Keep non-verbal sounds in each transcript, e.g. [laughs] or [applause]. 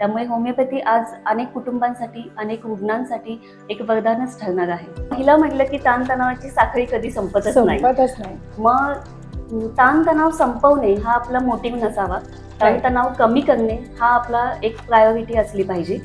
त्यामुळे होमिओपॅथी आज अनेक कुटुंबांसाठी अनेक रुग्णांसाठी एक वरदानच ठरणार आहे. पहिला म्हटलं की ताणतणावाची साखळी कधी संपतच नाही. मग ताणतणाव संपवणे हा आपला मोटिव्ह नसावा. ताणतणाव कमी करणे हा आपला एक प्रायोरिटी असली पाहिजे.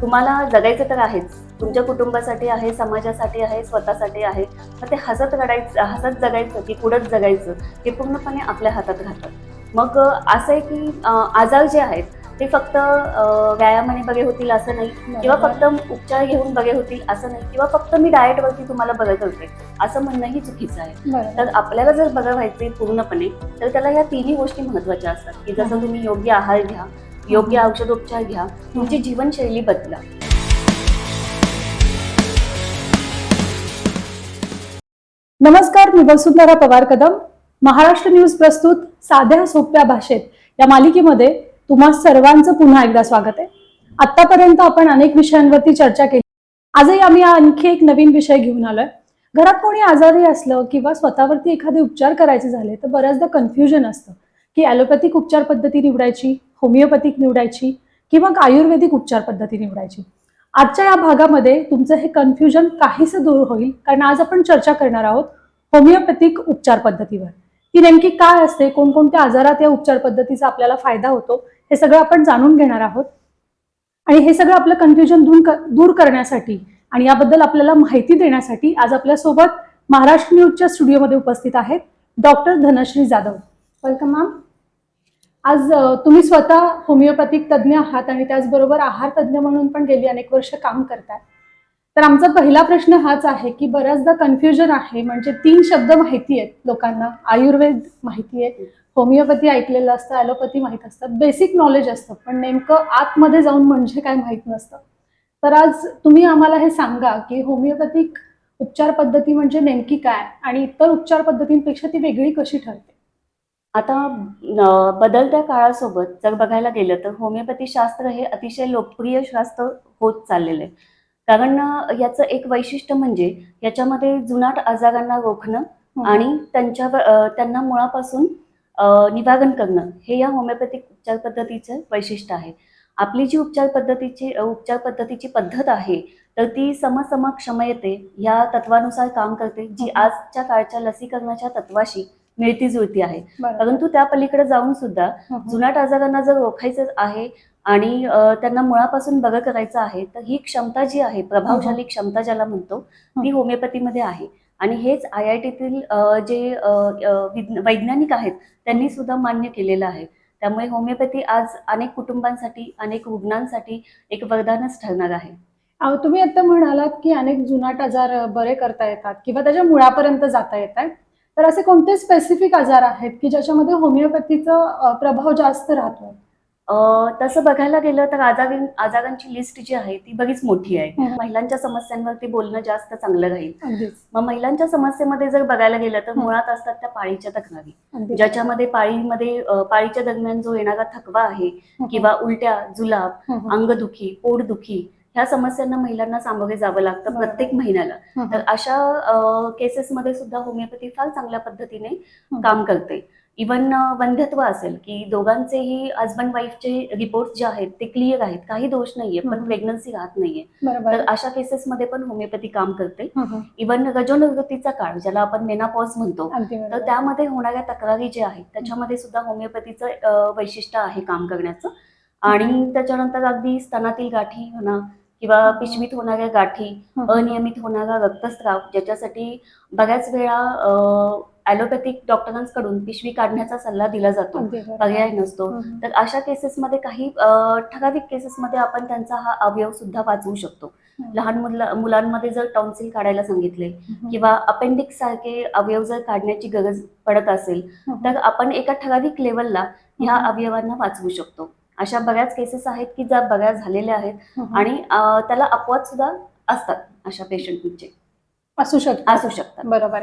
तुम्हाला जगायचं तर आहेच. तुमच्या कुटुंबासाठी आहे समाजासाठी आहे स्वतःसाठी आहे. मग ते हसत रडायचं हसत जगायचं की पुढंच जगायचं हे पूर्णपणे आपल्या हातात राहतं. मग असं आहे की आजार जे आहेत ते फक्त व्यायामाने बरे होतील असं नाही. किंवा फक्त उपचार घेऊन बरे होतील असं नाही. किंवा फक्त मी डाएटवरती तुम्हाला बरं करते. असं म्हणणंही चुकीचं आहे. तर आपल्याला जर बघा व्हायचे पूर्णपणे तर त्याला या तिन्ही गोष्टी महत्त्वाच्या असतात. की जसं तुम्ही योग्य आहार घ्या योग्य औषधोपचार घ्या तुमची जीवनशैली बदला. नमस्कार मी वसुंधरा पवार कदम. महाराष्ट्र न्यूज प्रस्तुत साध्या सोप्या भाषेत या मालिकेमध्ये तुम्हा सर्वांचं पुन्हा एकदा स्वागत आहे. आतापर्यंत आपण अनेक विषयांवरती चर्चा केली. आजही आम्ही आणखी एक नवीन विषय घेऊन आलोय. घरात कोणी आजारी असलं किंवा स्वतःवरती एखादे उपचार करायचे झाले तर बऱ्याचदा कन्फ्युजन असतं. की ॲलोपॅथिक उपचार पद्धती निवडायची होमिओपॅथिक निवडायची किंवा आयुर्वेदिक उपचार पद्धती निवडायची. आजच्या या भागामध्ये तुमचं हे कन्फ्युजन काहीसं दूर होईल कारण आज आपण चर्चा करणार आहोत होमिओपॅथिक उपचार पद्धतीवर. ती नेमकी काय असते कोणकोणत्या आजारात या उपचार पद्धतीचा आपल्याला फायदा होतो हे सगळं आपण जाणून घेणार आहोत. आणि हे सगळं आपलं कन्फ्युजन दूर दूर करण्यासाठी आणि याबद्दल आपल्याला माहिती देण्यासाठी आज आपल्यासोबत महाराष्ट्र न्यूजच्या स्टुडिओमध्ये उपस्थित आहेत doctor Dhanashree Jadhav. Welcome ma'am आज तुम्ही स्वतः होमिओपॅथिक तज्ज्ञ आहात आणि त्याचबरोबर आहार तज्ज्ञ म्हणून पण गेली अनेक वर्ष काम करताय. तर आमचा पहिला प्रश्न हाच आहे की बऱ्याचदा कन्फ्युजन आहे म्हणजे तीन शब्द माहिती आहेत लोकांना. आयुर्वेद माहिती आहे होमिओपॅथी ऐकलेलं असतं ॲलोपॅथी माहीत असतं बेसिक नॉलेज असतं पण नेमकं आतमध्ये जाऊन म्हणजे काय माहीत नसतं. तर आज तुम्ही आम्हाला हे सांगा की होमिओपॅथिक उपचार पद्धती म्हणजे नेमकी काय आणि इतर उपचार पद्धतींपेक्षा ती वेगळी कशी ठरते? आता बदलत्या काळासोबत जर बघायला गेलं तर होमिओपॅथी शास्त्र हे अतिशय लोकप्रिय शास्त्र होत चाललेलं आहे. कारण याचं एक वैशिष्ट्य म्हणजे याच्यामध्ये जुनाट आजारांना रोखणं आणि त्यांच्यावर त्यांना मुळापासून निवारण करणं हे या होमिओपॅथिक उपचार पद्धतीचं वैशिष्ट्य आहे. आपली जी उपचार पद्धतीची उपचार पद्धतीची पद्धत आहे तर ती समसम क्षमयते या तत्वानुसार काम करते जी हम्म. आजच्या काळच्या लसीकरणाच्या तत्वाशी मिळती जुळती आहे. परंतु त्या पलीकडे जाऊन सुद्धा. जुनाट आजारांना जर ओळखायचं आहे आणि त्यांना मुळापासून बरं करायचं आहे तर ही क्षमता जी आहे प्रभावशाली क्षमता ज्याला म्हणतो ती. होमिओपॅथीमध्ये आहे आणि हेच आय आय टीतील जे वैज्ञानिक आहेत त्यांनी सुद्धा मान्य केलेलं आहे त्यामुळे होमिओपॅथी आज अनेक कुटुंबांसाठी अनेक रुग्णांसाठी एक वरदानच ठरणार आहे तुम्ही आता म्हणालात की अनेक जुनाट आजार बरे करता येतात किंवा त्याच्या मुळापर्यंत जाता येतात तर असे कोणते स्पेसिफिक आजार आहेत की ज्याच्यामध्ये होमिओपॅथीचा प्रभाव जास्त राहतो तसं बघायला गेलं तर आजार आजारांची लिस्ट जी आहे ती बरीच मोठी आहे. महिलांच्या समस्यांवरती बोलणं जास्त चांगलं राहील मग महिलांच्या समस्येमध्ये जर बघायला गेलं तर. मुळात असतात त्या पाळीच्या तक्रारी. ज्याच्यामध्ये पाळीमध्ये पाळीच्या दरम्यान जो येणारा थकवा आहे. किंवा उलट्या जुलाब. अंगदुखी पोटदुखी ह्या समस्यांना महिलांना सामोरे जावं लागतं. प्रत्येक महिन्याला. तर अशा केसेसमध्ये सुद्धा होमिओपॅथी फार चांगल्या पद्धतीने. काम करते इवन वंध्यत्व असेल की दोघांचेही हजबंड वाईफचे रिपोर्ट जे आहेत ते क्लिअर आहेत काही दोष नाहीये पण. प्रेग्नन्सी राहत नाहीये तर अशा केसेसमध्ये पण होमिओपॅथी काम करते. इवन रजोनिवृत्तीचा काळ ज्याला आपण मेनापॉज म्हणतो तर. त्यामध्ये होणाऱ्या तक्रारी ज्या आहेत त्याच्यामध्ये सुद्धा होमिओपॅथीचं वैशिष्ट्य आहे काम करण्याचं आणि त्याच्यानंतर अगदी स्तनातील गाठी म्हणा किंवा पिशवीत होणाऱ्या गाठी. अनियमित होणारा रक्तस्राव ज्याच्यासाठी बऱ्याच वेळा ॲलोपॅथिक डॉक्टरांकडून पिशवी काढण्याचा सल्ला दिला जातो. पर्याय नसतो. तर अशा केसेसमध्ये काही ठराविक केसेसमध्ये आपण त्यांचा हा अवयव सुद्धा वाचवू शकतो. लहान मुला मुलांमध्ये जर टॉन्सिल काढायला सांगितले. किंवा अपेंडिक्स सारखे अवयव जर काढण्याची गरज पडत असेल. तर आपण एका ठराविक लेवलला ह्या. अवयवांना वाचवू शकतो अशा बऱ्याच केसेस आहेत की ज्या बऱ्याच झालेल्या आहेत. आणि त्याला अपवाद सुद्धा असतात अशा पेशंटचे असू शकतो असू शकतात. बरोबर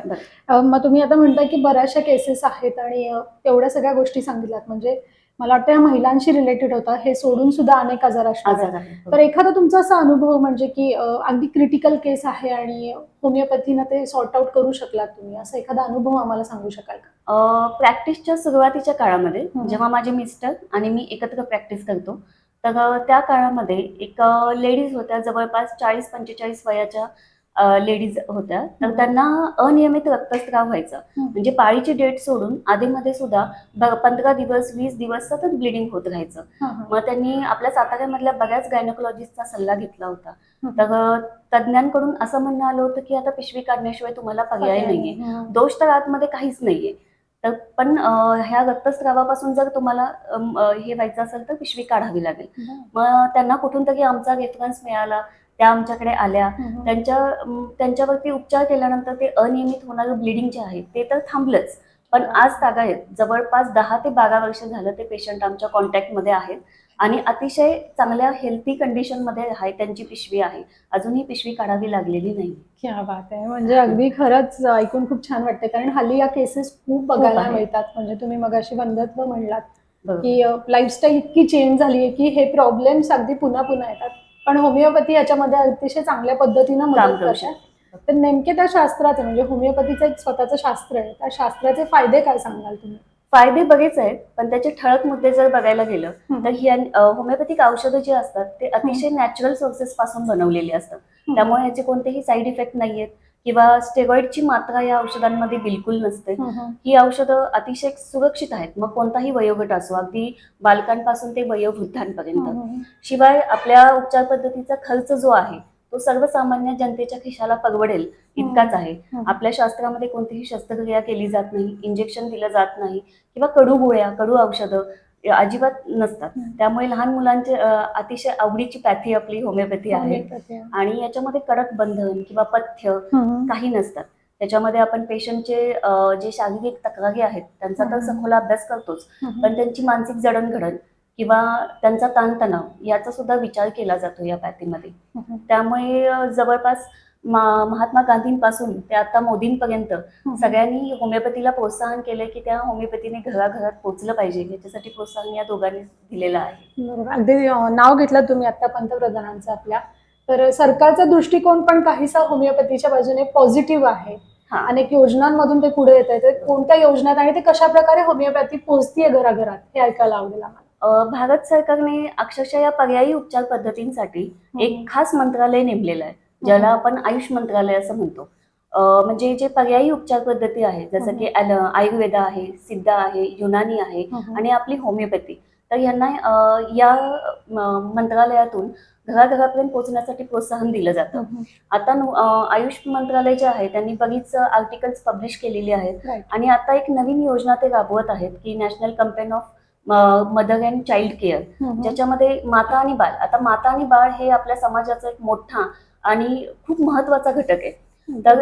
मग तुम्ही आता म्हणताय की बऱ्याचशा केसेस आहेत आणि तेवढ्या सगळ्या गोष्टी सांगितल्यात. म्हणजे मला वाटतं या महिलांशी रिलेटेड होता हे सोडून सुद्धा अनेक आजार. आजार आहेत तर एखादा तुमचा असा अनुभव म्हणजे की अगदी क्रिटिकल केस आहे आणि होमिओपॅथीनं ते सॉर्ट आउट करू शकलात तुम्ही असा एखादा अनुभव आम्हाला सांगू शकाल का प्रॅक्टिसच्या सुरुवातीच्या काळामध्ये हं. जेव्हा माझे मिस्टर आणि मी एकत्र प्रॅक्टिस करतो तर त्या काळामध्ये एक लेडीज होत्या जवळपास चाळीस पंचेचाळीस वयाच्या लेडीज होत्या तर. त्यांना अनियमित रक्तस्राव व्हायचा. म्हणजे पाळीची डेट सोडून आधीमध्ये सुद्धा पंधरा दिवस वीस दिवस सतत ब्लिडिंग होत राहायचं. मग त्यांनी आपल्या साताऱ्यामधल्या बऱ्याच गायनोकॉलॉजिस्टचा सल्ला घेतला होता. तर तज्ज्ञांकडून असं म्हणणं आलं होतं की आता पिशवी काढण्याशिवाय तुम्हाला पर्याय नाहीये. दोष तर आतमध्ये काहीच नाहीये तर पण ह्या रक्तस्रावापासून जर तुम्हाला हे व्हायचं असेल तर पिशवी काढावी लागेल. मग त्यांना कुठून तरी आमचा रेफरन्स मिळाला त्या आमच्याकडे आल्या. त्यांच्या त्यांच्यावरती उपचार केल्यानंतर ते अनियमित होणारं ब्लिडिंग जे आहे ते तर थांबलंच. पण आज तागायत जवळपास दहा ते बारा वर्ष झालं ते पेशंट आमच्या कॉन्टॅक्टमध्ये आहेत. आणि अतिशय चांगल्या हेल्थी कंडिशनमध्ये आहे त्यांची पिशवी आहे. अजूनही पिशवी काढावी लागलेली नाही. क्या बात आहे. म्हणजे अगदी खरंच ऐकून खूप छान वाटते कारण हल्ली या केसेस खूप बघायला. मिळतात. म्हणजे तुम्ही मगाशी बंधत्व म्हणलात. की लाईफस्टाईल इतकी चेंज झाली आहे की हे प्रॉब्लेम्स अगदी पुन्हा पुन्हा येतात. पण होमिओपॅथी याच्यामध्ये अतिशय चांगल्या पद्धतीनं मदत करू करतात. तर नेमके त्या शास्त्राचे म्हणजे होमिओपॅथीचं एक स्वतःचं शास्त्र आहे. त्या शास्त्राचे फायदे काय सांगाल तुम्ही? फायदे बरेच आहेत पण त्याचे ठळक मुद्दे जर बघायला गेलं. तर ही होमिओपॅथिक औषधं जी असतात ते अतिशय नॅचरल सोर्सेस पासून बनवलेली असतात. त्यामुळे याचे कोणतेही साईड इफेक्ट नाहीयेत. किंवा स्टेरॉइडची मात्रा या औषधांमध्ये बिलकुल नसते. ही औषधं अतिशय सुरक्षित आहेत मग कोणताही वयोगट असो अगदी बालकांपासून ते वयोवृद्धांपर्यंत. शिवाय आपल्या उपचार पद्धतीचा खर्च जो आहे तो सर्वसामान्य जनतेच्या खिशाला परवडेल इतकाच आहे. आपल्या शास्त्रामध्ये कोणतीही शस्त्रक्रिया केली जात नाही इंजेक्शन दिलं जात नाही किंवा कडू गोळ्या कडू औषधं अजिबात नसतात. त्यामुळे लहान मुलांचे अतिशय आवडीची पॅथी आपली होमिओपॅथी आहे. आणि याच्यामध्ये कडक बंधन किंवा पथ्य. काही नसतात त्याच्यामध्ये आपण पेशंटचे जे शारीरिक तक्रारी आहेत त्यांचा तर. सखोल अभ्यास करतोच. पण त्यांची मानसिक जडणघडण किंवा त्यांचा ताणतणाव याचा सुद्धा विचार केला जातो या पॅथीमध्ये. त्यामुळे जवळपास महात्मा गांधींपासून ते आता मोदींपर्यंत सगळ्यांनी होमिओपॅथीला प्रोत्साहन केलंय की त्या होमिओपॅथीने घराघरात पोहोचलं पाहिजे याच्यासाठी प्रोत्साहन या दोघांनी दिलेलं आहे. बरोबर. अगदी नाव घेतलं तुम्ही आता पंतप्रधानांचं आपल्या. तर सरकारचा दृष्टिकोन पण काहीसा होमिओपॅथीच्या बाजूने पॉझिटिव्ह आहे. हा. अनेक योजनांमधून ते पुढे येत आहे तर कोणत्या योजनात आणि ते कशा प्रकारे होमिओपॅथी पोहोचतीये घराघरात? हे ऐकायला आवडेल आम्हाला. भारत सरकारने अक्षरशः या पर्यायी उपचार पद्धतींसाठी एक खास मंत्रालय नेमलेलं आहे. ज्याला आपण आयुष मंत्रालय असं म्हणतो. म्हणजे जे पर्यायी उपचार पद्धती आहेत जसं की ॲल- आयुर्वेद आहे सिद्ध आहे युनानी आहे आणि आपली होमिओपॅथी. तर यांना या मंत्रालयातून घराघरापर्यंत पोहोचण्यासाठी प्रोत्साहन दिलं जातं. आता आयुष मंत्रालय जे आहे त्यांनी बरीच आर्टिकल्स पब्लिश केलेली आहेत. आणि आता एक नवीन योजना ते राबवत आहेत की national campaign of mother and child care. ज्याच्यामध्ये माता आणि बाळ आता माता आणि बाळ हे आपल्या समाजाचा एक मोठा आणि खूप महत्त्वाचा घटक आहे. तर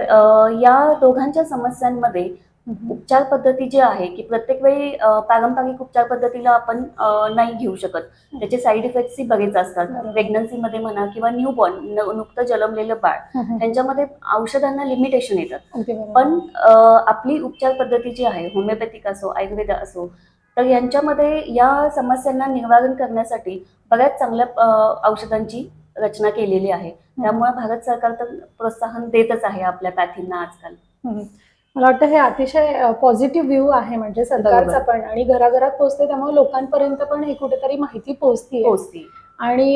या दोघांच्या समस्यांमध्ये उपचार पद्धती जी आहे की प्रत्येक वेळी पारंपरिक उपचार पद्धतीला आपण नाही घेऊ शकत. त्याचे साईड इफेक्ट्सही बरेच असतात. प्रेग्नन्सीमध्ये म्हणा किंवा न्यू बॉर्न नुकतं जन्मलेलं बाळ त्यांच्यामध्ये औषधांना लिमिटेशन येतात. पण आपली उपचार पद्धती जी आहे होमिओपॅथिक असो आयुर्वेद असो तर यांच्यामध्ये या समस्यांना निवारण करण्यासाठी बऱ्याच चांगल्या औषधांची रचना केलेली आहे. त्यामुळे भारत सरकार तर प्रोत्साहन देतच आहे आपल्या पॅथींना आजकाल. मला वाटतं हे अतिशय पॉझिटिव्ह व्ह्यू आहे म्हणजे सरकारचा. पण आणि घराघरात पोहोचते त्यामुळे लोकांपर्यंत पण ही कुठेतरी माहिती पोहोचते. पोचती आणि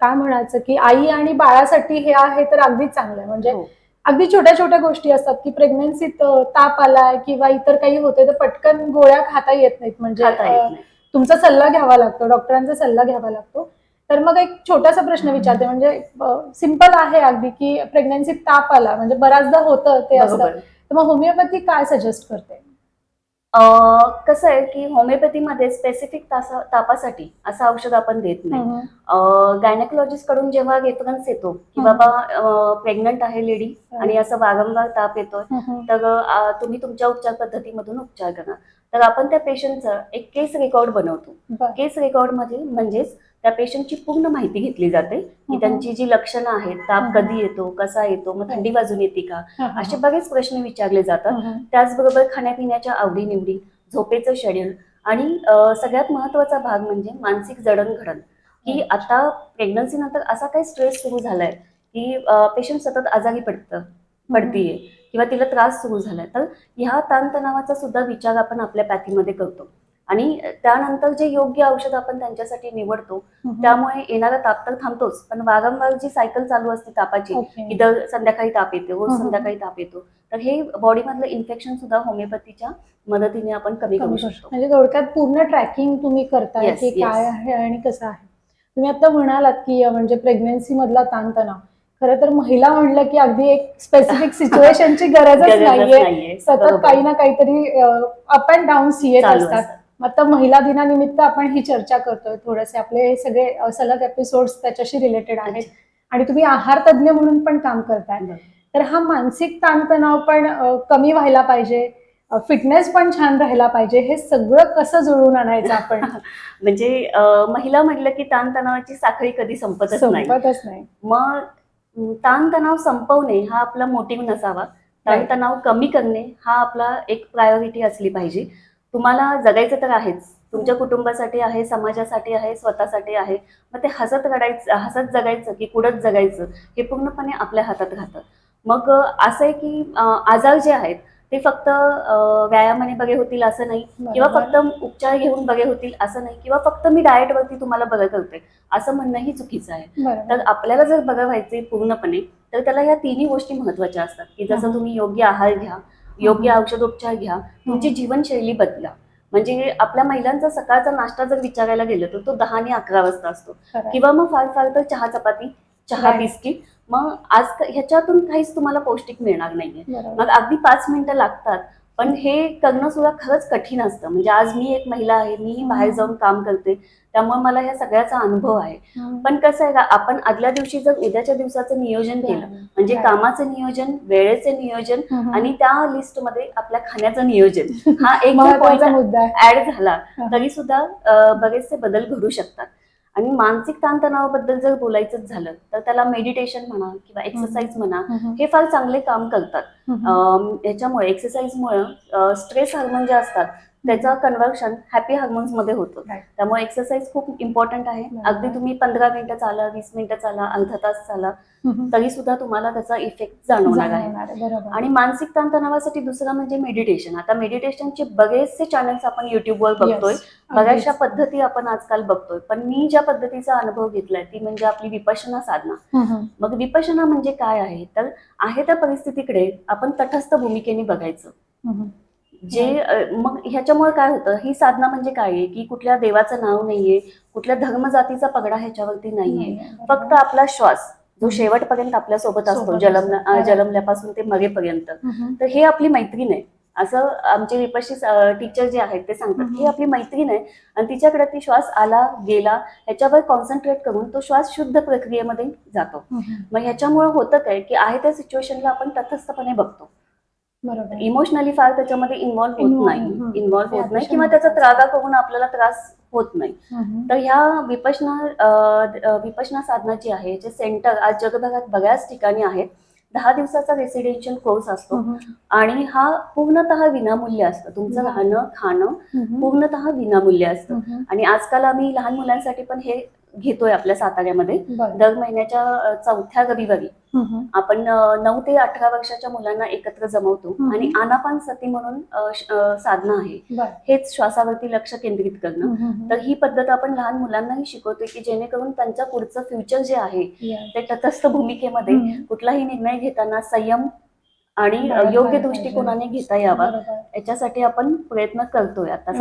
काय म्हणायचं की आई आणि बाळासाठी हे आहे तर अगदीच चांगलं आहे. म्हणजे हो. अगदी छोट्या छोट्या गोष्टी असतात की प्रेग्नन्सीत ताप आलाय किंवा इतर काही होते तर पटकन गोळ्या खाता येत नाहीत. म्हणजे. तुमचा सल्ला घ्यावा लागतो डॉक्टरांचा सल्ला घ्यावा लागतो. तर मग एक छोटासा प्रश्न विचारते म्हणजे सिंपल आहे अगदी की प्रेग्नन्सीत ताप आला म्हणजे बऱ्याचदा होतं ते बरोबर. तर मग होमिओपॅथी काय सजेस्ट करते? कसं आहे की होमिओपॅथीमध्ये स्पेसिफिक तापासाठी असं औषध आपण देत नाही. गायनेकोलॉजिस्टकडून जेव्हा रेफरन्स येतो की. बाबा प्रेग्नंट आहे लेडी आणि असं वारंवार ताप येतोय तर तुम्ही तुमच्या उपचार पद्धतीमधून उपचार करा. तर आपण त्या पेशंटचं एक केस रेकॉर्ड बनवतो. केस रेकॉर्डमध्ये म्हणजेच त्या पेशंटची पूर्ण माहिती घेतली जाते की. त्यांची जी लक्षणं आहेत ताप. कधी येतो कसा येतो मग थंडी वाजून येते का असे. बरेच प्रश्न विचारले जातात. त्याचबरोबर खाण्यापिण्याच्या आवडीनिवडी झोपेचं शेड्यूल आणि सगळ्यात महत्त्वाचा भाग म्हणजे मानसिक जडणघडण की आता प्रेग्नन्सी नंतर असा काही स्ट्रेस सुरू झालाय की पेशंट सतत आजारी पडतं पडतीये किंवा तिला त्रास सुरू झालाय तर ह्या ताणतणावाचा सुद्धा विचार आपण आपल्या पॅथीमध्ये करतो आणि त्यानंतर जे योग्य औषध आपण त्यांच्यासाठी निवडतो. त्यामुळे येणारा ताप तर थांबतोच पण वारंवार जी सायकल चालू असते तापाची. की दर संध्याकाळी ताप येते रोज. संध्याकाळी ताप येतो तर हे बॉडीमधलं इन्फेक्शन सुद्धा होमिओपॅथीच्या मदतीने आपण कमी करू शकतो म्हणजे थोडक्यात पूर्ण ट्रॅकिंग तुम्ही करताय Yes, की yes. काय आहे आणि कसं आहे तुम्ही आता म्हणालात की म्हणजे प्रेग्नन्सी मधला ताणतणाव खरं तर महिला म्हणलं की अगदी एक स्पेसिफिक सिच्युएशनची [laughs] गरजच नाहीये. सतत. काही ना काहीतरी अप अँड डाऊन येत असतात आता महिला दिनानिमित्त आपण ही चर्चा करतोय. थोडेसे आपले सगळे सलग एपिसोड त्याच्याशी रिलेटेड आहेत. आणि तुम्ही आहार तज्ज्ञ म्हणून पण काम करताय. तर हा मानसिक ताणतणाव पण कमी व्हायला पाहिजे. फिटनेस पण छान राहायला पाहिजे. हे सगळं कसं जुळवून आणायचं आपण? [laughs] म्हणजे महिला म्हटलं की ताणतणावाची साखळी कधी संपतच नाही. संपतच नाही. मग ताणतणाव संपवणे हा आपला मोटिव्ह नसावा. ताणतणाव कमी करणे हा आपला एक प्रायोरिटी असली पाहिजे. तुम्हाला जगायचं तर आहेच. तुमच्या कुटुंबासाठी आहे समाजासाठी आहे स्वतःसाठी आहे. मग ते हसत रडायचं हसत जगायचं की कुडत जगायचं हे पूर्णपणे आपल्या हातात राहतं. मग असं आहे की आजार जे आहेत ते फक्त व्यायामाने बरे होतील असं नाही. किंवा. फक्त उपचार घेऊन बरे होतील असं नाही. किंवा फक्त मी डाएटवरती तुम्हाला बरं करते असं म्हणणंही चुकीचं आहे. तर आपल्याला जर बरं व्हायचंय पूर्णपणे तर त्याला ह्या तिन्ही गोष्टी महत्त्वाच्या असतात. की जसं. तुम्ही योग्य आहार घ्या योग्य औषधोपचार घ्या तुमची जीवनशैली बदला म्हणजे आपल्या महिलांचा सकाळचा नाश्ता जर विचारायला गेलं तर तो दहा आणि अकरा वाजता असतो. किंवा मग फार फार तर चहा चपाती चहा. बिस्किट मग आज ह्याच्यातून काहीच तुम्हाला पौष्टिक मिळणार नाहीये. मग अगदी पाच मिनिटं लागतात पण हे करणं सुद्धा खरंच कठीण असतं म्हणजे आज मी एक महिला आहे मीही बाहेर जाऊन काम करते त्यामुळे मला ह्या सगळ्याचा अनुभव आहे. पण कसं आहे का आपण आदल्या दिवशी जर उद्याच्या दिवसाचं नियोजन केलं म्हणजे. कामाचं नियोजन वेळेचे नियोजन. आणि त्या लिस्टमध्ये आपल्या खाण्याचं नियोजन हा [laughs] एक मुद्दा ऍड झाला. तरी सुद्धा बरेचसे बदल घडू शकतात आणि मानसिक ताणतणावाबद्दल जर बोलायचंच झालं तर त्याला मेडिटेशन म्हणा किंवा एक्सरसाइज म्हणा हं. फार चांगले काम करतात. याच्यामुळे एक्सरसाइजमुळे स्ट्रेस हार्मोन जे असतात त्याचं कन्व्हर्शन हॅपी हार्मोन्समध्ये होतं. त्यामुळे एक्सरसाइज खूप इम्पॉर्टंट आहे. अगदी तुम्ही पंधरा मिनिटं चाला वीस मिनिटं चाला अर्धा तास चाला. तरी सुद्धा तुम्हाला त्याचा इफेक्ट जाणवणार आहे आणि मानसिक ताणतणावासाठी दुसरं म्हणजे मेडिटेशन आता मेडिटेशनचे बरेचसे चॅनल्स आपण युट्यूबवर बघतोय. बऱ्याचशा. पद्धती आपण आजकाल बघतोय पण मी ज्या पद्धतीचा अनुभव घेतलाय ती म्हणजे आपली विपशना साधना. मग विपशना म्हणजे काय आहे तर आहे त्या परिस्थितीकडे आपण तटस्थ भूमिकेने बघायचं. जे मग ह्याच्यामुळे काय होतं ही साधना म्हणजे काय आहे की कुठल्या देवाचं नाव नाहीये कुठल्या धर्मजातीचा पगडा ह्याच्यावरती नाहीये. फक्त आपला श्वास जो शेवटपर्यंत आपल्यासोबत असतो जलम. जलमल्यापासून ते मरेपर्यंत. हं. तर हे आपली मैत्रीण आहे असं आमचे विपक्षी टीचर जे आहेत ते सांगतात. ही आपली मैत्रीण आहे आणि तिच्याकडे ती श्वास आला गेला ह्याच्यावर कॉन्सन्ट्रेट करून तो श्वास शुद्ध प्रक्रियेमध्ये जातो. मग ह्याच्यामुळे होतं काय की आहे त्या सिच्युएशनला आपण तटस्थपणे बघतो बरोबर इमोशनली फार त्याच्यामध्ये इन्व्हॉल्व्ह होत नाही. इन्व्हॉल्व्ह होत नाही किंवा त्याचा. त्रागा करून आपल्याला त्रास होत नाही. तर ह्या विपशना विपशना साधना जी आहे याचे सेंटर आज जगभरात बऱ्याच ठिकाणी आहेत दहा दिवसाचा रेसिडेन्शियल कोर्स असतो. आणि हा पूर्णतः विनामूल्य असतं तुमचं. राहणं खाणं. पूर्णतः विनामूल्य असतं. आणि आजकाल आम्ही लहान मुलांसाठी पण हे घेतोय आपल्या साताऱ्यामध्ये. दर महिन्याच्या चौथ्या रविवारी. आपण नऊ ते अठरा वर्षाच्या मुलांना एकत्र जमवतो. आणि आनापान सती म्हणून साधना आहे. हेच श्वासावरती लक्ष केंद्रित करणं. तर ही पद्धत आपण लहान मुलांनाही शिकवतोय की जेणेकरून त्यांच्या पुढचं फ्युचर जे आहे. ते तटस्थ भूमिकेमध्ये. कुठलाही निर्णय घेताना संयम आणि योग्य. दृष्टिकोनाने घेता यावा. याच्यासाठी आपण प्रयत्न करतोय आता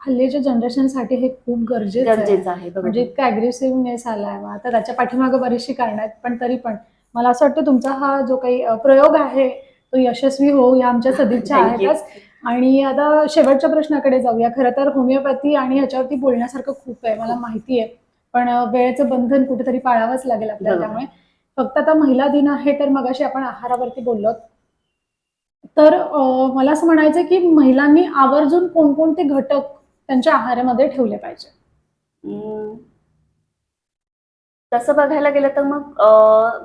हल्लीच्या जनरेशनसाठी हे खूप गरजेचं आहे गरजेचं आहे. म्हणजे इतका अग्रेसिव्हनेस आलाय मग आता त्याच्या पाठीमागे बरीचशी कारणं आहेत पण तरी पण मला असं वाटतं तुमचा हा जो काही प्रयोग आहे तो यशस्वी हो या आमच्या सदिच्छा. [laughs] आहेतच आणि आता शेवटच्या प्रश्नाकडे जाऊया खरं तर होमिओपॅथी आणि ह्याच्यावरती बोलण्यासारखं खूप आहे मला माहिती आहे पण वेळेचं बंधन कुठेतरी पाळावंच लागेल आपल्याला. त्यामुळे फक्त आता महिला दिन आहे तर मगाशी आपण आहारावरती बोललो. तर मला असं म्हणायचं की महिलांनी आवर्जून कोणकोणते घटक त्यांच्या आहारामध्ये ठेवले पाहिजे? तसं बघायला गेलं तर मग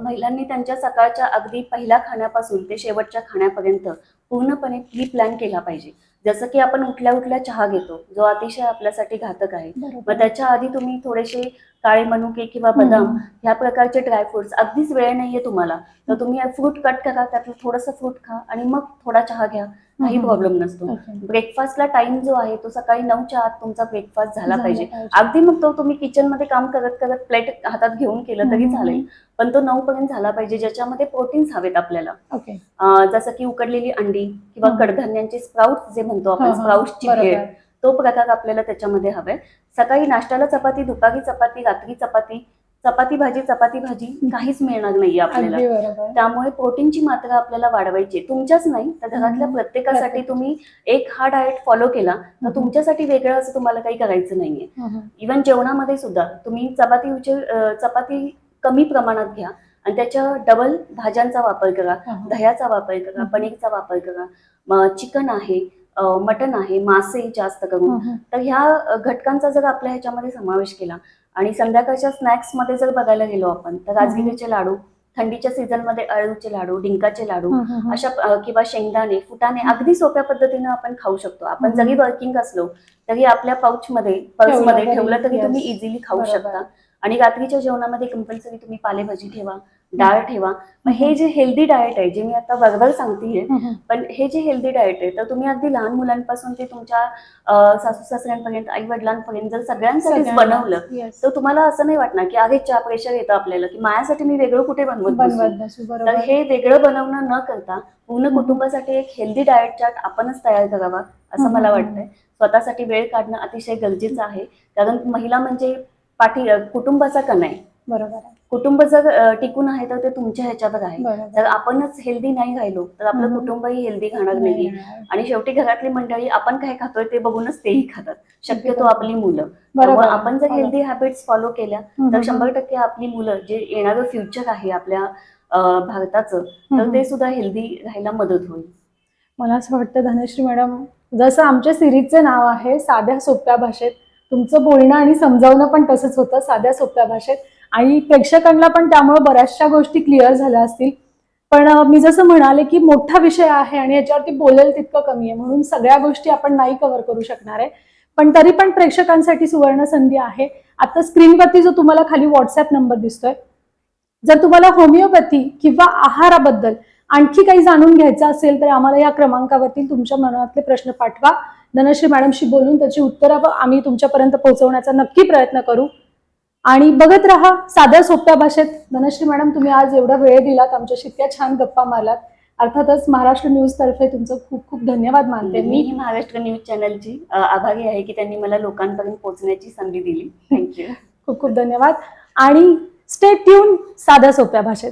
महिलांनी त्यांच्या सकाळच्या अगदी पहिल्या खाण्यापासून ते शेवटच्या खाण्यापर्यंत पूर्णपणे प्री प्लॅन केला पाहिजे. जसं की आपण उठल्या उठल्या चहा घेतो जो अतिशय आपल्यासाठी घातक आहे. मग त्याच्या आधी तुम्ही थोडेसे काळे मनुके किंवा बदाम. ह्या प्रकारचे ड्रायफ्रुट्स अगदीच वेळ नाहीये तुम्हाला. तर तुम्ही फ्रूट कट करा त्यातलं थोडंसं फ्रूट खा आणि मग थोडा चहा घ्या. काही. प्रॉब्लेम नसतो. ब्रेकफास्टला टाइम जो आहे तो सकाळी नऊच्या आत तुमचा ब्रेकफास्ट झाला पाहिजे. अगदी मग तो तुम्ही किचनमध्ये काम करत करत प्लेट हातात घेऊन केलं तरी. चालेल पण तो नऊ पर्यंत झाला पाहिजे ज्याच्यामध्ये प्रोटीन्स हवेत आपल्याला जसं की उकडलेली अंडी किंवा. कडधान्यांचे स्प्राउट जे म्हणतो आपण. स्प्राउट्सची. भेळ तो प्रकार आपल्याला त्याच्यामध्ये हवाय सकाळी नाश्त्याला चपाती दुपारी चपाती रात्री चपाती चपाती भाजी चपाती भाजी काहीच मिळणार नाहीये आपल्याला त्यामुळे प्रोटीनची मात्रा आपल्याला वाढवायची. तुमच्याच नाही तर घरातल्या. प्रत्येकासाठी प्रत्येक. तुम्ही एक हा डाएट फॉलो केला तर. तुमच्यासाठी वेगळं असं तुम्हाला काही करायचं नाहीये. इव्हन जेवणामध्ये सुद्धा तुम्ही चपातीचे अं, चपाती कमी प्रमाणात घ्या आणि त्याच्या डबल भाज्यांचा वापर करा. दह्याचा वापर करा. पनीरचा वापर करा चिकन आहे मटन आहे मासे जास्त करून. तर ह्या घटकांचा जर आपल्या ह्याच्यामध्ये समावेश केला आणि संध्याकाळच्या स्नॅक्समध्ये जर बघायला गेलो आपण तर राजगिरीचे लाडू थंडीच्या सीझनमध्ये अळूचे लाडू डिंकाचे लाडू. अशा किंवा शेंगदाणे फुटाणे अगदी सोप्या पद्धतीनं आपण खाऊ शकतो आपण. जरी वर्किंग असलो तरी आपल्या पाऊच मध्ये पर्स ठेवलं मध्ये तरी, ठेवलं तरी yes. तुम्ही इझिली खाऊ. शकता आणि रात्रीच्या जेवणामध्ये कंपल्सरी तुम्ही पालेभाजी ठेवा डाळ ठेवा मग हे जे हेल्दी डाएट आहे जे मी आता बरोबर सांगतेय हम्म. पण हे जे हेल्दी डाएट आहे तर तुम्ही अगदी लहान मुलांपासून ते तुमच्या सासू सासऱ्यांपर्यंत आई वडिलांपर्यंत जर सगळ्यांसाठीच सगळ्यांना. बनवलं. तर तुम्हाला असं नाही वाटणार की अरे चहा प्रेशर येतं आपल्याला की माझ्यासाठी मी वेगळं कुठे बनवत तर हे वेगळं बनवणं न करता पूर्ण. कुटुंबासाठी एक हेल्दी डाएट चार्ट आपणच तयार करावा असं. मला वाटतंय स्वतःसाठी वेळ काढणं अतिशय गरजेचं आहे कारण महिला म्हणजे पाठी कुटुंबाचा कण आहे बरोबर आहे कुटुंब जर टिकून आहे तर ते तुमच्या ह्याच्यावर आहे जर आपणच हेल्दी नाही राहिलो तर आपलं. कुटुंबही हेल्दी राहणार नाही आणि शेवटी घरातली मंडळी आपण काय खातोय ते बघूनच तेही खातात शक्यतो आपली मुलं बरोबर त्यामुळे. आपण जर. हेल्दी हॅबिट्स फॉलो केल्या. तर शंभर टक्के आपली मुलं जे येणारं फ्युचर आहे आपल्या भारताचं तर. ते सुद्धा हेल्दी राहायला मदत होईल मला असं वाटतं धनश्री मॅडम जसं आमच्या सिरीजचं नाव आहे साध्या सोप्या भाषेत तुमचं बोलणं आणि समजावणं पण तसंच होतं साध्या सोप्या भाषेत आणि प्रेक्षकांना पण त्यामुळे बऱ्याचशा गोष्टी क्लिअर झाल्या असतील. पण मी जसं म्हणाले की मोठा विषय आहे आणि याच्यावरती बोलेल तितकं कमी आहे. म्हणून सगळ्या गोष्टी आपण नाही कव्हर करू शकणार आहे. पण तरी पण प्रेक्षकांसाठी सुवर्ण संधी आहे. आता स्क्रीनवरती जो तुम्हाला खाली व्हॉट्सअप नंबर दिसतोय जर तुम्हाला होमिओपॅथी किंवा आहाराबद्दल आणखी काही जाणून घ्यायचं असेल तर आम्हाला या क्रमांकावरती तुमच्या मनातले प्रश्न पाठवा. धनश्री मॅडमशी बोलून त्याची उत्तरं आम्ही तुमच्यापर्यंत पोहोचवण्याचा नक्की प्रयत्न करू. आणि बघत राहा साध्या सोप्या भाषेत. धनश्री मॅडम तुम्ही आज एवढा वेळ दिलात आमच्याशी इतक्या छान गप्पा मारलात. अर्थातच महाराष्ट्र न्यूज तर्फे तुमचं खूप खूप धन्यवाद मानते मी. ही महाराष्ट्र न्यूज चॅनलची आभारी आहे की त्यांनी मला लोकांपर्यंत पोहोचण्याची संधी दिली. थँक्यू [laughs] खूप खूप धन्यवाद. आणि स्टे ट्यून साध्या सोप्या भाषेत.